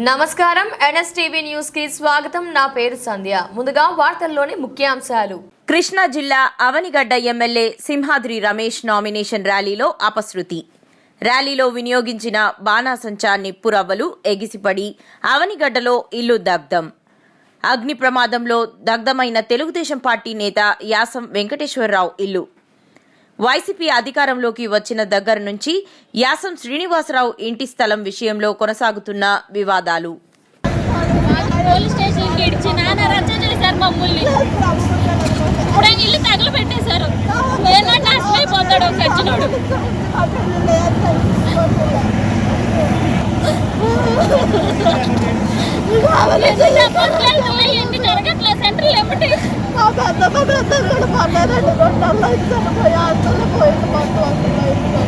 నమస్కారం. ఎన్ఎస్టీవీ న్యూస్కి స్వాగతం. నా పేరు సంధ్య. ముందుగా వార్తల్లోని ముఖ్యాంశాలు. కృష్ణా జిల్లా అవనిగడ్డ ఎమ్మెల్యే సింహాద్రి రమేష్ నామినేషన్ ర్యాలీలో అపశృతి. ర్యాలీలో వినియోగించిన బాణాసంచా నిప్పురవ్వలు ఎగిసిపడి అవనిగడ్డలో ఇల్లు దగ్ధం. అగ్ని ప్రమాదంలో దగ్ధమైన తెలుగుదేశం పార్టీ నేత యాసం వెంకటేశ్వరరావు ఇల్లు. వైసీపీ అధికారంలోకి వచ్చిన దగ్గర నుంచి యాసం శ్రీనివాసరావు ఇంటి స్థలం విషయంలో కొనసాగుతున్న వివాదాలు. పోలీస్ స్టేషన్కి ఇచ్చి నాన్న రచ్చజలి సార్ మమ్మల్ని. ఇప్పుడు ఆయన ఇల్లు తగులు పెట్టేశారు ఏనాడు